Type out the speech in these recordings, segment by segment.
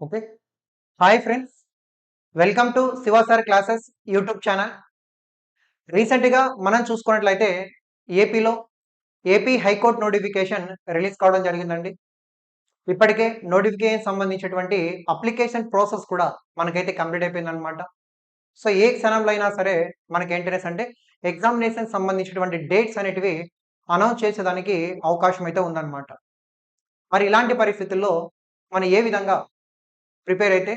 Okay. Hi friends. Welcome to Shiva sir classes YouTube channel. రీసెంట్గా మనం చూసుకున్నట్లయితే ఏపీలో ఏపీ హైకోర్టు నోటిఫికేషన్ రిలీజ్ కావడం జరిగిందండి. ఇప్పటికే నోటిఫికేషన్ సంబంధించినటువంటి అప్లికేషన్ ప్రాసెస్ కూడా మనకైతే కంప్లీట్ అయిపోయిందనమాట సో ఏ క్షణంలో అయినా సరే మనకి ఏంటనేసి అంటే ఎగ్జామినేషన్ సంబంధించినటువంటి డేట్స్ అనేటివి అనౌన్స్ చేసేదానికి అవకాశం అయితే ఉందన్నమాట. మరి ఇలాంటి పరిస్థితుల్లో మనం ఏ విధంగా ప్రిపేర్ అయితే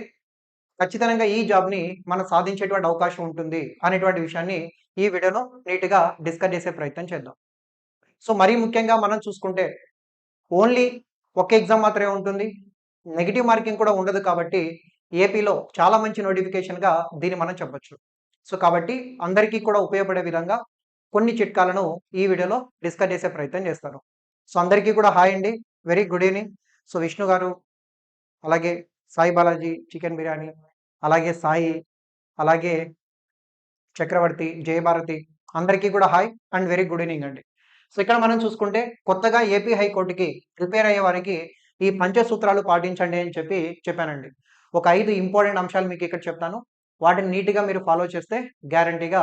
ఖచ్చితంగా ఈ జాబ్ని మనం సాధించేటువంటి అవకాశం ఉంటుంది అనేటువంటి విషయాన్ని ఈ వీడియోలో నీట్గా డిస్కస్ చేసే ప్రయత్నం చేద్దాం. సో మరీ ముఖ్యంగా మనం చూసుకుంటే ఓన్లీ ఒక ఎగ్జామ్ మాత్రమే ఉంటుంది. నెగిటివ్ మార్కింగ్ కూడా ఉండదు కాబట్టి ఏపీలో చాలా మంచి నోటిఫికేషన్గా దీన్ని మనం చెప్పొచ్చు. సో కాబట్టి అందరికీ కూడా ఉపయోగపడే విధంగా కొన్ని చిట్కాలను ఈ వీడియోలో డిస్కస్ చేసే ప్రయత్నం చేస్తారు సో అందరికీ కూడా హాయ్ అండి. Very good evening. So Vishnu గారు అలాగే సాయి బాలాజీ చికెన్ బిర్యానీ అలాగే సాయి అలాగే చక్రవర్తి జయభారతి అందరికీ కూడా hi and very good evening అండి. సో ఇక్కడ మనం చూసుకుంటే కొత్తగా ఏపీ హైకోర్టుకి ప్రిపేర్ అయ్యే వారికి ఈ పంచసూత్రాలు పాటించండి అని చెప్పి చెప్పానండి. ఒక ఐదు ఇంపార్టెంట్ అంశాలు మీకు ఇక్కడ చెప్తాను. వాటిని నీట్గా మీరు ఫాలో చేస్తే గ్యారంటీగా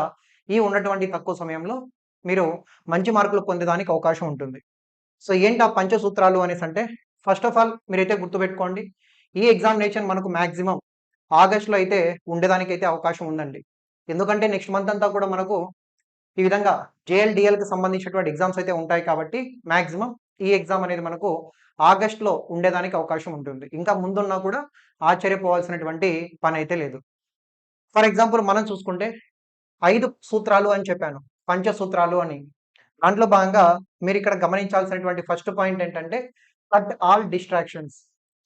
ఈ ఉన్నటువంటి తక్కువ సమయంలో మీరు మంచి మార్కులు పొందేదానికి అవకాశం ఉంటుంది. సో ఏంటి ఆ పంచసూత్రాలు అనేసి అంటే ఫస్ట్ ఆఫ్ ఆల్ మీరైతే గుర్తుపెట్టుకోండి ఈ ఎగ్జామినేషన్ మనకు మ్యాక్సిమం ఆగస్టులో అయితే ఉండేదానికి అయితే అవకాశం ఉందండి. ఎందుకంటే నెక్స్ట్ మంత్ అంతా కూడా మనకు ఈ విధంగా జేఎల్డిఎల్కి సంబంధించినటువంటి ఎగ్జామ్స్ అయితే ఉంటాయి కాబట్టి మ్యాక్సిమం ఈ ఎగ్జామ్ అనేది మనకు ఆగస్టులో ఉండేదానికి అవకాశం ఉంటుంది. ఇంకా ముందున్నా కూడా ఆశ్చర్యపోవాల్సినటువంటి పని అయితే లేదు. ఫర్ ఎగ్జాంపుల్ మనం చూసుకుంటే ఐదు సూత్రాలు అని చెప్పాను. పంచసూత్రాలు అని. దాంట్లో భాగంగా మీరు ఇక్కడ గమనించాల్సినటువంటి ఫస్ట్ పాయింట్ ఏంటంటే కట్ ఆల్ డిస్ట్రాక్షన్స్.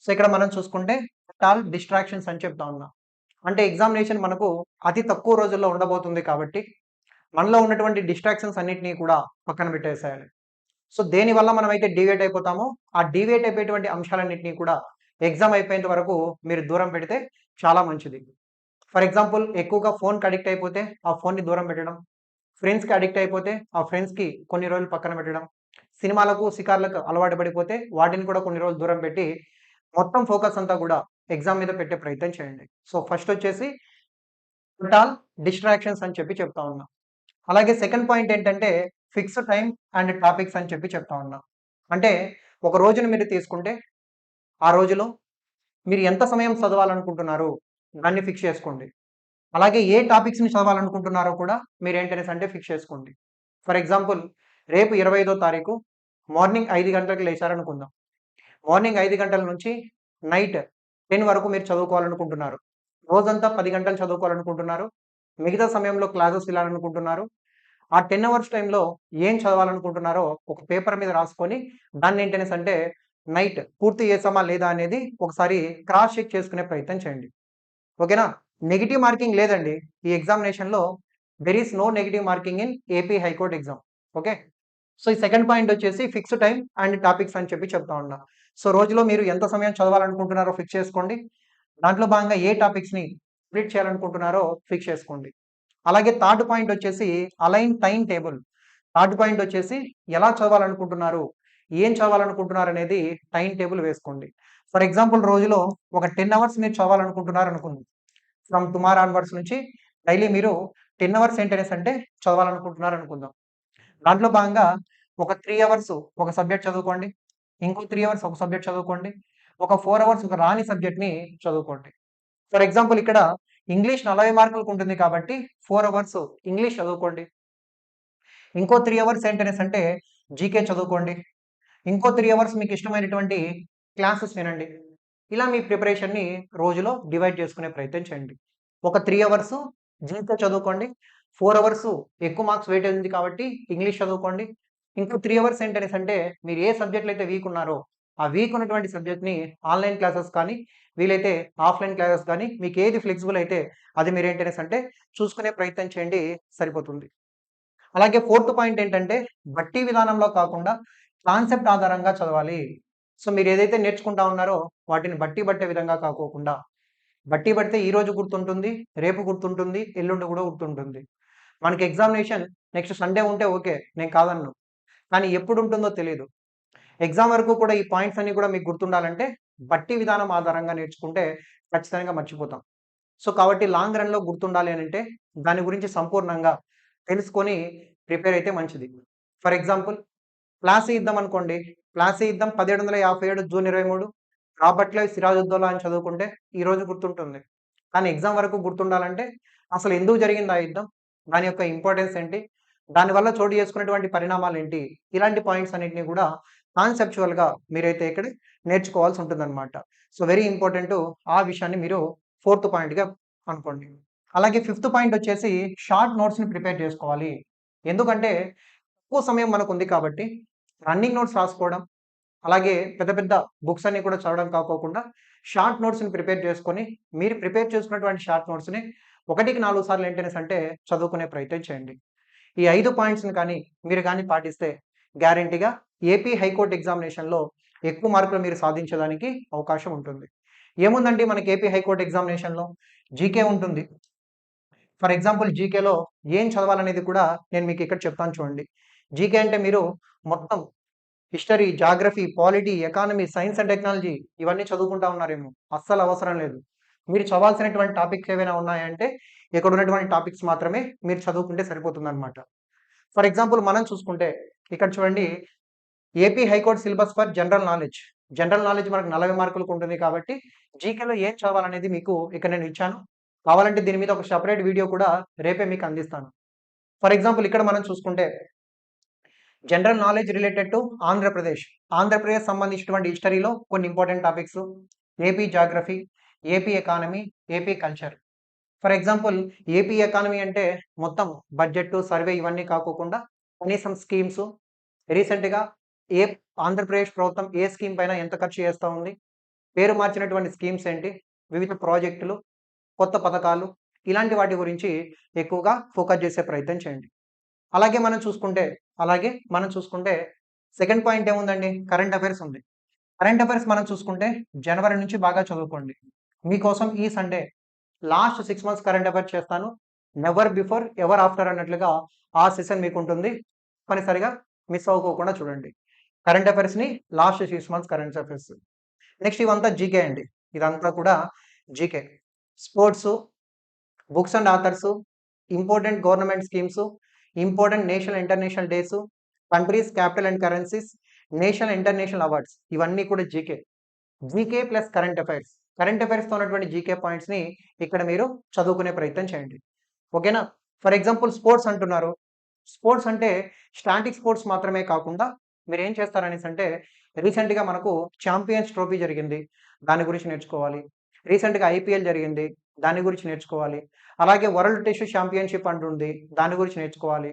సో ఇక్కడ మనం చూసుకుంటే టాల్ డిస్ట్రాక్షన్స్ అని చెప్తా ఉన్నా అంటే ఎగ్జామినేషన్ మనకు అతి తక్కువ రోజుల్లో ఉండబోతుంది కాబట్టి మనలో ఉన్నటువంటి డిస్ట్రాక్షన్స్ అన్నింటినీ కూడా పక్కన పెట్టేసేయాలి. సో దేనివల్ల మనం అయితే డివేట్ అయిపోతామో ఆ డివేట్ అయిపోయేటువంటి అంశాలన్నింటినీ కూడా ఎగ్జామ్ అయిపోయేంత వరకు మీరు దూరం పెడితే చాలా మంచిది. ఫర్ ఎగ్జాంపుల్ ఎక్కువగా ఫోన్కి అడిక్ట్ అయిపోతే ఆ ఫోన్ని దూరం పెట్టడం ఫ్రెండ్స్కి అడిక్ట్ అయిపోతే ఆ ఫ్రెండ్స్కి కొన్ని రోజులు పక్కన పెట్టడం సినిమాలకు షికార్లకు అలవాటు పడిపోతే వాటిని కూడా కొన్ని రోజులు దూరం పెట్టి మొత్తం ఫోకస్ అంతా కూడా ఎగ్జామ్ మీద పెట్టే ప్రయత్నం చేయండి. సో ఫస్ట్ వచ్చేసి టోటల్ డిస్ట్రాక్షన్స్ అని చెప్పి చెప్తా ఉన్నా. అలాగే సెకండ్ పాయింట్ ఏంటంటే ఫిక్స్ టైం అండ్ టాపిక్స్ అని చెప్పి చెప్తా ఉన్నా. అంటే ఒక రోజును మీరు తీసుకుంటే ఆ రోజులో మీరు ఎంత సమయం చదవాలనుకుంటున్నారు దాన్ని ఫిక్స్ చేసుకోండి. అలాగే ఏ టాపిక్స్ని చదవాలనుకుంటున్నారో కూడా మీరు ఏంటనేసి అంటే ఫిక్స్ చేసుకోండి. ఫర్ ఎగ్జాంపుల్ రేపు ఇరవై ఐదో తారీఖు మార్నింగ్ ఐదు గంటలకు లేచారనుకుందాం. మార్నింగ్ ఐదు గంటల నుంచి నైట్ టెన్ వరకు మీరు చదువుకోవాలనుకుంటున్నారు. రోజంతా పది గంటలు చదువుకోవాలనుకుంటున్నారు. మిగతా సమయంలో క్లాసెస్ వెళ్ళాలనుకుంటున్నారు ఆ టెన్ అవర్స్ టైంలో ఏం చదవాలనుకుంటున్నారో ఒక పేపర్ మీద రాసుకొని దాన్ని ఏంటనేసి అంటే నైట్ పూర్తి చేసామా లేదా అనేది ఒకసారి క్రాస్ చెక్ చేసుకునే ప్రయత్నం చేయండి. ఓకేనా? నెగిటివ్ మార్కింగ్ లేదండి. ఈ ఎగ్జామినేషన్లో there is no negative marking in AP high court exam okay? So ఈ సెకండ్ పాయింట్ వచ్చేసి ఫిక్స్ టైం అండ్ టాపిక్స్ అని చెప్పి చెప్తా ఉన్నా. సో రోజులో మీరు ఎంత సమయం చదవాలనుకుంటున్నారో ఫిక్స్ చేసుకోండి. దాంట్లో భాగంగా ఏ టాపిక్స్ని స్ప్లిట్ చేయాలనుకుంటున్నారో ఫిక్స్ చేసుకోండి. అలాగే థర్డ్ పాయింట్ వచ్చేసి align time table third point వచ్చేసి ఎలా చదవాలనుకుంటున్నారు ఏం చదవాలనుకుంటున్నారు అనేది టైం టేబుల్ వేసుకోండి. ఫర్ ఎగ్జాంపుల్ రోజులో ఒక టెన్ అవర్స్ మీరు చదవాలనుకుంటున్నారు అనుకుంది. ఫ్రమ్ టుమారో అన్వర్స్ నుంచి డైలీ మీరు టెన్ అవర్స్ ఏంటనేసి అంటే చదవాలనుకుంటున్నారు అనుకుందాం. దాంట్లో భాగంగా ఒక త్రీ అవర్స్ ఒక సబ్జెక్ట్ చదువుకోండి. ఇంకో త్రీ అవర్స్ ఒక సబ్జెక్ట్ చదువుకోండి. ఒక ఫోర్ అవర్స్ ఒక రాని సబ్జెక్ట్ని చదువుకోండి. ఫర్ ఎగ్జాంపుల్ ఇక్కడ ఇంగ్లీష్ నలభై మార్కులకు ఉంటుంది కాబట్టి ఫోర్ అవర్స్ ఇంగ్లీష్ చదువుకోండి. ఇంకో త్రీ అవర్స్ ఏంటనేసి అంటే జీకే చదువుకోండి. ఇంకో త్రీ అవర్స్ మీకు ఇష్టమైనటువంటి క్లాసెస్ వినండి. ఇలా మీ ప్రిపరేషన్ని రోజులో డివైడ్ చేసుకునే ప్రయత్నం చేయండి. ఒక త్రీ అవర్స్ జీకే చదువుకోండి. ఫోర్ అవర్స్ ఎక్కువ మార్క్స్ వెయిట్ అయింది కాబట్టి ఇంగ్లీష్ చదువుకోండి. ఇంకో త్రీ అవర్స్ ఏంటనేసి అంటే మీరు ఏ సబ్జెక్టులు అయితే వీక్ ఉన్నారో ఆ వీక్ ఉన్నటువంటి సబ్జెక్ట్ని ఆన్లైన్ క్లాసెస్ కానీ వీలైతే ఆఫ్లైన్ క్లాసెస్ కానీ మీకు ఏది ఫ్లెక్సిబుల్ అయితే అది మీరు ఏంటనేసి అంటే చూసుకునే ప్రయత్నం చేయండి సరిపోతుంది. అలాగే ఫోర్త్ పాయింట్ ఏంటంటే బట్టి విధానంలో కాకుండా కాన్సెప్ట్ ఆధారంగా చదవాలి. సో మీరు ఏదైతే నేర్చుకుంటా ఉన్నారో వాటిని బట్టి పట్టే విధంగా కాకోకుండా. బట్టి పడితే ఈ రోజు గుర్తుంటుంది రేపు గుర్తుంటుంది ఎల్లుండి కూడా గుర్తుంటుంది. మనకి ఎగ్జామినేషన్ నెక్స్ట్ సండే ఉంటే ఓకే నేను కాదన్ను. కానీ ఎప్పుడు ఉంటుందో తెలియదు ఎగ్జామ్ వరకు కూడా ఈ పాయింట్స్ అన్ని కూడా మీకు గుర్తుండాలంటే బట్టి విధానం ఆధారంగా నేర్చుకుంటే ఖచ్చితంగా మర్చిపోతాం. సో, కాబట్టి లాంగ్ రన్‌లో గుర్తుండాలి అని అంటే దాని గురించి సంపూర్ణంగా తెలుసుకొని ప్రిపేర్ అయితే మంచిది. ఫర్ ఎగ్జాంపుల్ ప్లాసీ యుద్ధం అనుకోండి. ప్లాసీ యుద్ధం 1757 జూన్ 23 రాబర్ట్ క్లైవ్ సిరాజుద్దోలా అని చదువుకుంటే ఈరోజు గుర్తుంటుంది. కానీ ఎగ్జామ్ వరకు గుర్తుండాలంటే అసలు ఎందుకు జరిగింది ఆ యుద్ధం? దాని యొక్క ఇంపార్టెన్స్ ఏంటి? దానివల్ల చోటు చేసుకున్నటువంటి పరిణామాలేంటి? ఇలాంటి పాయింట్స్ అన్నింటినీ కూడా కాన్సెప్చువల్‌గా మీరైతే ఇక్కడ నేర్చుకోవాల్సి ఉంటుందన్నమాట. సో, వెరీ ఇంపార్టెంట్ ఆ విషయాన్ని మీరు ఫోర్త్ పాయింట్‌గా అనుకోండి. అలాగే ఫిఫ్త్ పాయింట్ వచ్చేసి షార్ట్ నోట్స్‌ని ప్రిపేర్ చేసుకోవాలి. ఎందుకంటే తక్కువ సమయం మనకు ఉంది కాబట్టి రన్నింగ్ నోట్స్ రాసుకోవడం, అలాగే పెద్ద పెద్ద బుక్స్ అన్ని కూడా చదవడం కాకోకుండా షార్ట్ నోట్స్‌ని ప్రిపేర్ చేసుకొని మీరు ప్రిపేర్ చేసుకున్నటువంటి షార్ట్ నోట్స్‌ని 1కి 4 సార్లు ఏంటనేసి అంటే చదువుకునే ప్రయత్నం చేయండి. ఈ ఐదు పాయింట్స్‌ని కానీ మీరు కానీ పాటిస్తే గ్యారంటీగా ఏపీ హైకోర్ట్ ఎగ్జామినేషన్‌లో ఎక్కువ మార్కులు మీరు సాధించడానికి అవకాశం ఉంటుంది. ఏముందండి మనకి ఏపీ హైకోర్ట్ ఎగ్జామినేషన్‌లో జీకే ఉంటుంది. ఫర్ ఎగ్జాంపుల్ జీకేలో ఏం చదవాలనేది కూడా నేను మీకు ఇక్కడ చెప్తాను చూడండి. జీకే అంటే మీరు మొత్తం history, geography, polity, economy, science and technology ఇవన్నీ చదువుకుంటా ఉన్నారేమో! అస్సలు అవసరం లేదు. మీరు చదవాల్సినటువంటి టాపిక్స్ ఏవైనా ఉన్నాయంటే ఇక్కడ ఉన్నటువంటి టాపిక్స్ మాత్రమే మీరు చదువుకుంటే సరిపోతుందన్నమాట. ఫర్ ఎగ్జాంపుల్ మనం చూసుకుంటే ఇక్కడ చూడండి AP high court syllabus for general knowledge. General knowledge మనకు 40 మార్కులకు ఉంటుంది కాబట్టి జీకేలో ఏం చదవాలనేది మీకు ఇక్కడ నేను ఇచ్చాను. కావాలంటే దీని మీద ఒక సెపరేట్ వీడియో కూడా రేపే మీకు అందిస్తాను. ఫర్ ఎగ్జాంపుల్ ఇక్కడ మనం చూసుకుంటే general knowledge related to Andhra Pradesh. Andhra Pradesh సంబంధించినటువంటి హిస్టరీలో కొన్ని important topics AP geography, AP economy, AP culture. For example AP economy అంటే మొత్తం బడ్జెట్, సర్వే ఇవన్నీ కాకోకుండా కనీసం స్కీమ్స్ రీసెంట్‌గా ఏ ఆంధ్రప్రదేశ్ ప్రభుత్వం ఏ స్కీమ్ పైన ఎంత ఖర్చు చేస్తా ఉంది? పేరు మార్చినటువంటి స్కీమ్స్ ఏంటి? వివిధ ప్రాజెక్టులు, కొత్త పథకాలు ఇలాంటి వాటి గురించి ఎక్కువగా ఫోకస్ చేసే ప్రయత్నం చేయండి. అలాగే మనం చూసుకుంటే అలాగే మనం చూసుకుంటే సెకండ్ పాయింట్ ఏముందండి? కరెంట్ అఫైర్స్ ఉంది. కరెంట్ అఫైర్స్ మనం చూసుకుంటే జనవరి నుంచి బాగా చదువుకోండి. మీకోసం ఈ Sunday last six months current affairs చేస్తాను. నెవర్ బిఫోర్, ఎవర్ ఆఫ్టర్ అన్నట్లుగా ఆ సెషన్ మీకుంటుంది. తప్పనిసరిగా మిస్ అవ్వకోకుండా చూడండి. Current అఫైర్స్‌ని last six months current affairs. Next ఇవంతా జీకే అండి. ఇదంతా కూడా GK. Sports, books and authors, important government schemes, important national, international days, countries, capital and currencies, national, international awards ఇవన్నీ కూడా GK. GK plus current affairs. Current అఫైర్స్‌తో ఉన్నటువంటి GK పాయింట్స్‌ని ఇక్కడ మీరు చదువుకునే ప్రయత్నం చేయండి. ఓకేనా? ఫర్ ఎగ్జాంపుల్ స్పోర్ట్స్ అంటున్నారు. స్పోర్ట్స్ అంటే స్టాటిక్ స్పోర్ట్స్ మాత్రమే కాకుండా మీరు ఏం చేస్తారనేసి అంటే రీసెంట్‌గా మనకు ఛాంపియన్స్ ట్రోఫీ జరిగింది. దాని గురించి నేర్చుకోవాలి. రీసెంట్‌గా ఐపీఎల్ జరిగింది. దాని గురించి నేర్చుకోవాలి. అలాగే వరల్డ్ టెస్ట్ ఛాంపియన్‌షిప్ అంటుంది. దాని గురించి నేర్చుకోవాలి.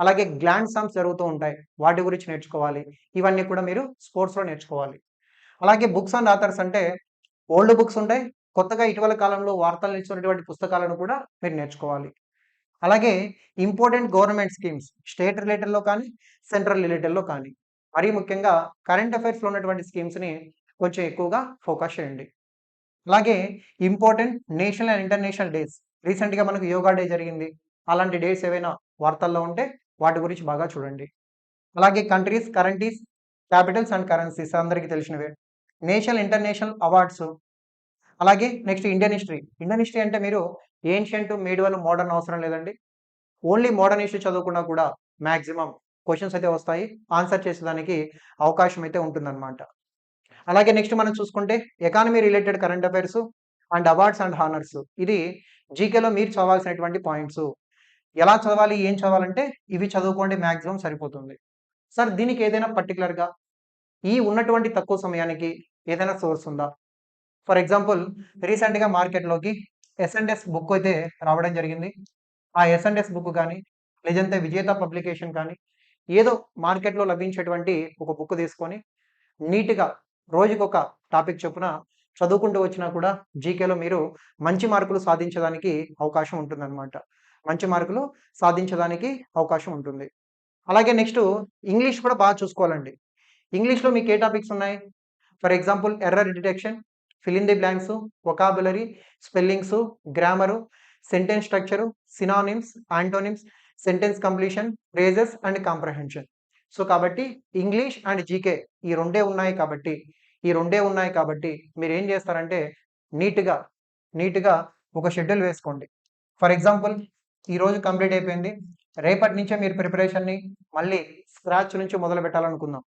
అలాగే గ్లాండ్ స్లామ్స్ జరుగుతూ ఉంటాయి. వాటి గురించి నేర్చుకోవాలి. ఇవన్నీ కూడా మీరు స్పోర్ట్స్‌లో నేర్చుకోవాలి. అలాగే బుక్స్ అండ్ ఆథర్స్ అంటే ఓల్డ్ బుక్స్ ఉంటాయి. కొత్తగా ఇటీవల కాలంలో వార్తలు ఇచ్చినటువంటి పుస్తకాలను కూడా మీరు నేర్చుకోవాలి. అలాగే ఇంపార్టెంట్ గవర్నమెంట్ స్కీమ్స్ స్టేట్ రిలేటెడ్‌లో కానీ, సెంట్రల్ రిలేటెడ్‌లో కానీ మరీ ముఖ్యంగా కరెంట్ అఫైర్స్‌లో ఉన్నటువంటి స్కీమ్స్‌ని కొంచెం ఎక్కువగా ఫోకస్ చేయండి. అలాగే important national and international days. రీసెంట్‌గా మనకు యోగా డే జరిగింది. అలాంటి డేస్ ఏవైనా వార్తల్లో ఉంటే వాటి గురించి బాగా చూడండి. అలాగే countries, currencies, capitals and currencies అందరికీ తెలిసినవే. National, international awards. అలాగే next Indian history. Indian history అంటే మీరు ఏన్షియంట్, మీడియల్ మోడర్న్ అవసరం లేదండి. ఓన్లీ మోడర్న్ హిస్టరీ చదువుకున్నా కూడా మ్యాక్సిమం క్వశ్చన్స్ అయితే వస్తాయి. ఆన్సర్ చేసేదానికి అవకాశం అయితే ఉంటుందన్నమాట. అలాగే నెక్స్ట్ మనం చూసుకుంటే economy related current affairs and awards and honours. ఇది జీకేలో మీరు చదవాల్సినటువంటి పాయింట్స్. ఎలా చదవాలి? ఏం చదవాలంటే ఇవి చదువుకోండి మ్యాక్సిమం సరిపోతుంది. సార్ దీనికి ఏదైనా పర్టిక్యులర్‌గా ఈ ఉన్నటువంటి తక్కువ సమయానికి ఏదైనా సోర్స్ ఉందా? ఫర్ ఎగ్జాంపుల్ రీసెంట్‌గా మార్కెట్‌లోకి ఎస్&ఎస్ బుక్ అయితే రావడం జరిగింది. ఆ ఎస్&ఎస్ బుక్ కానీ లేదంటే విజేత పబ్లికేషన్ కానీ ఏదో మార్కెట్‌లో లభించేటువంటి ఒక బుక్ తీసుకొని నీట్‌గా రోజుకొక టాపిక్ చొప్పున చదువుకుంటూ వచ్చినా కూడా జీకేలో మీరు మంచి మార్కులు సాధించడానికి అవకాశం ఉంటుందన్నమాట. మంచి మార్కులు సాధించడానికి అవకాశం ఉంటుంది. అలాగే నెక్స్ట్ ఇంగ్లీష్ కూడా బాగా చూసుకోవాలండి. ఇంగ్లీష్‌లో మీకు ఏ టాపిక్స్ ఉన్నాయి? For example error detection, fill in the blanks, vocabulary, spellings, grammar sentence structure synonyms, antonyms sentence completion, phrases and comprehension. So, కాబట్టి ఇంగ్లీష్ అండ్ జీకే ఈ రెండే ఉన్నాయి కాబట్టి ఈ రెండే ఉన్నాయి కాబట్టి మీరు ఏం చేస్తారంటే నీట్గా నీట్గా ఒక షెడ్యూల్ వేసుకోండి. ఫర్ ఎగ్జాంపుల్ ఈరోజు కంప్లీట్ అయిపోయింది. రేపటి నుంచే మీరు ప్రిపరేషన్ని మళ్ళీ స్క్రాచ్ నుంచి మొదలు పెట్టాలనుకుందాం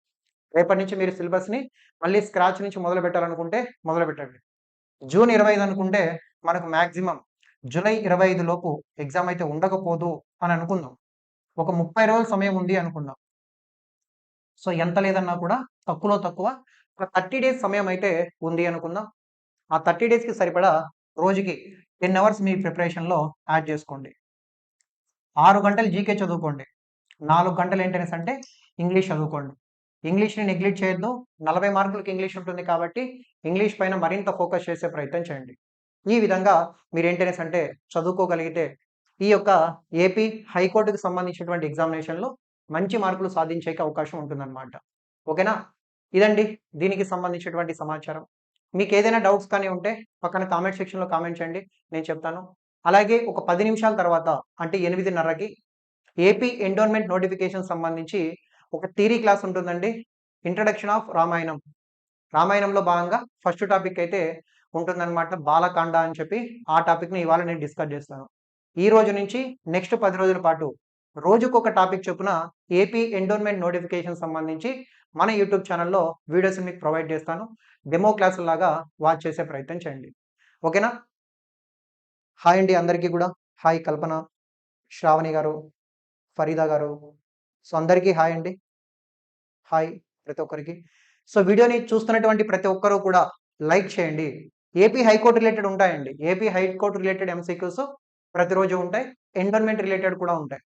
రేపటి నుంచి మీరు సిలబస్ని మళ్ళీ స్క్రాచ్ నుంచి మొదలు పెట్టాలనుకుంటే మొదలు పెట్టండి. జూన్ ఇరవై ఐదు అనుకుంటే మనకు మ్యాక్సిమం జూలై ఇరవై ఐదు లోపు ఎగ్జామ్ అయితే ఉండకపోదు అని అనుకుందాం. ఒక ముప్పై రోజుల సమయం ఉంది అనుకుందాం. సో ఎంత లేదన్నా కూడా తక్కువలో తక్కువ ఒక థర్టీ డేస్ సమయం అయితే ఉంది అనుకుందాం. ఆ థర్టీ డేస్కి సరిపడా రోజుకి టెన్ అవర్స్ మీ ప్రిపరేషన్లో యాడ్ చేసుకోండి. ఆరు గంటలు జీకే చదువుకోండి. నాలుగు గంటలు ఏంటనేసి అంటే ఇంగ్లీష్ చదువుకోండి. ఇంగ్లీష్ని నెగ్లెక్ట్ చేయొద్దు. నలభై మార్కులకి ఇంగ్లీష్ ఉంటుంది కాబట్టి ఇంగ్లీష్ పైన మరింత ఫోకస్ చేసే ప్రయత్నం చేయండి. ఈ విధంగా మీరు ఏంటనేసి అంటే చదువుకోగలిగితే ఈ యొక్క ఏపీ హైకోర్టుకు సంబంధించినటువంటి ఎగ్జామినేషన్లో మంచి మార్కులు సాధించే అవకాశం ఉంటుందన్నమాట. ఓకేనా? ఇదండి. దీనికి సంబంధించినటువంటి సమాచారం. మీకు ఏదైనా డౌట్స్ కానీ ఉంటే పక్కన కామెంట్ సెక్షన్లో కామెంట్ చేయండి. నేను చెప్తాను. అలాగే ఒక పది నిమిషాల తర్వాత అంటే ఎనిమిదిన్నరకి ఏపీ ఎండోన్మెంట్ నోటిఫికేషన్ సంబంధించి ఒక థీరీ క్లాస్ ఉంటుందండి. Introduction of Ramayanam. రామాయణంలో భాగంగా ఫస్ట్ టాపిక్ అయితే ఉంటుందన్నమాట బాలకాండ అని చెప్పి ఆ టాపిక్ని ఇవాళ నేను డిస్కస్ చేస్తాను. ఈ రోజు నుంచి నెక్స్ట్ పది రోజుల పాటు రోజుకు ఒక టాపిక్ చొప్పున ఏపీ ఎండోన్మెంట్ నోటిఫికేషన్ సంబంధించి మన యూట్యూబ్ ఛానల్లో వీడియోస్ మీకు ప్రొవైడ్ చేస్తాను. డెమో క్లాసుల లాగా వాచ్ చేసే ప్రయత్నం చేయండి. ఓకేనా? హాయ్ అండి అందరికీ కూడా. హాయ్ కల్పన శ్రావణి గారు ఫరీదా గారు. సో అందరికీ హాయ్ అండి. హాయ్ ప్రతి ఒక్కరికి. సో వీడియోని చూస్తున్నటువంటి ప్రతి ఒక్కరూ కూడా లైక్ చేయండి. A P high court related ఉంటాయండి. A P high court related MCQs ప్రతిరోజు ఉంటాయి. ఎండోన్మెంట్ రిలేటెడ్ కూడా ఉంటాయి.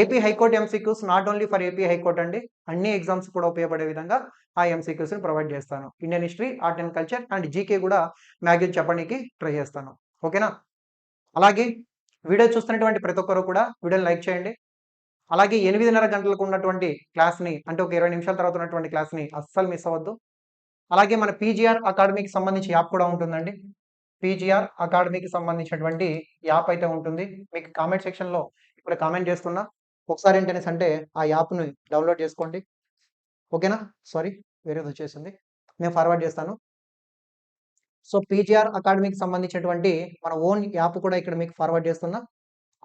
A P high court MCQs not only for A P high court అండి అన్ని ఎగ్జామ్స్ కూడా ఉపయోగపడే విధంగా ఆ ఎంసీక్యూస్ని ప్రొవైడ్ చేస్తాను. Indian history art and culture and G K కూడా మ్యాగ్జిన్ చెప్పడానికి ట్రై చేస్తాను. ఓకేనా? అలాగే వీడియో చూస్తున్నటువంటి ప్రతి ఒక్కరు కూడా వీడియోని లైక్ చేయండి. అలాగే ఎనిమిదిన్నర గంటలకు ఉన్నటువంటి క్లాస్ని అంటే ఒక ఇరవై నిమిషాల తర్వాత ఉన్నటువంటి క్లాస్ని అస్సలు మిస్ అవ్వద్దు. అలాగే మన పీజీఆర్ అకాడమీకి సంబంధించి యాప్ కూడా ఉంటుందండి. పీజీఆర్ అకాడమీకి సంబంధించినటువంటి యాప్ అయితే ఉంటుంది. మీకు కామెంట్ సెక్షన్లో ఇప్పుడు కామెంట్ చేస్తున్నా. ఒకసారి ఏంటనేసి అంటే ఆ యాప్ను డౌన్లోడ్ చేసుకోండి. ఓకేనా? సారీ వేరేది వచ్చేసింది. నేను ఫార్వర్డ్ చేస్తాను. సో పీజీఆర్ అకాడమీకి సంబంధించినటువంటి మన ఓన్ యాప్ కూడా ఇక్కడ మీకు ఫార్వర్డ్ చేస్తున్నా.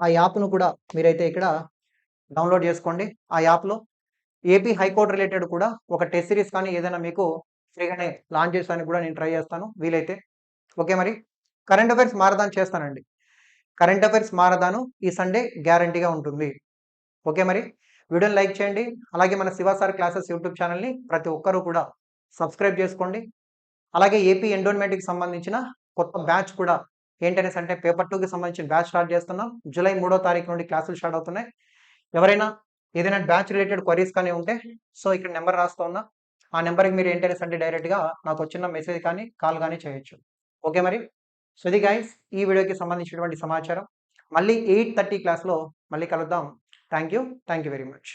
ఆ యాప్ను కూడా మీరైతే ఇక్కడ డౌన్లోడ్ చేసుకోండి ఆ యాప్లో. ఏపీ హైకోర్టు రిలేటెడ్ కూడా ఒక టెస్ట్ సిరీస్ కానీ ఏదైనా మీకు ఫ్రీగానే లాంచ్ చేసానికి కూడా నేను ట్రై చేస్తాను వీలైతే. ఓకే మరి? కరెంట్ అఫైర్స్ మారదాన్ చేస్తానండి. కరెంట్ అఫైర్స్ మారదాను ఈ సండే గ్యారంటీగా ఉంటుంది. ఓకే మరి? వీడియోని లైక్ చేయండి అలాగే మన శివాసార్ క్లాసెస్ యూట్యూబ్ ఛానల్ని ప్రతి ఒక్కరూ కూడా సబ్స్క్రైబ్ చేసుకోండి. అలాగే ఏపీ ఎండోన్మెంట్కి సంబంధించిన కొత్త బ్యాచ్ కూడా ఏంటనేసి అంటే పేపర్ టూకి సంబంధించిన బ్యాచ్ స్టార్ట్ చేస్తున్నాం. జూలై మూడో తారీఖు నుండి క్లాసులు స్టార్ట్ అవుతున్నాయి. ఎవరైనా ఏదైనా బ్యాచ్ రిలేటెడ్ క్వరీస్ కానీ ఉంటే సో ఇక్కడ నెంబర్ రాస్తా ఉన్నా ఆ నెంబర్కి మీరు ఏంటనేసి అంటే డైరెక్ట్గా నాకు వచ్చిన మెసేజ్ కానీ కాల్ కానీ చేయొచ్చు. ఓకే మరి? సో ఇది గైస్ ఈ వీడియోకి సంబంధించినటువంటి సమాచారం. మళ్ళీ ఎయిట్ థర్టీ క్లాస్లో మళ్ళీ కలుద్దాం. Thank you thank you very much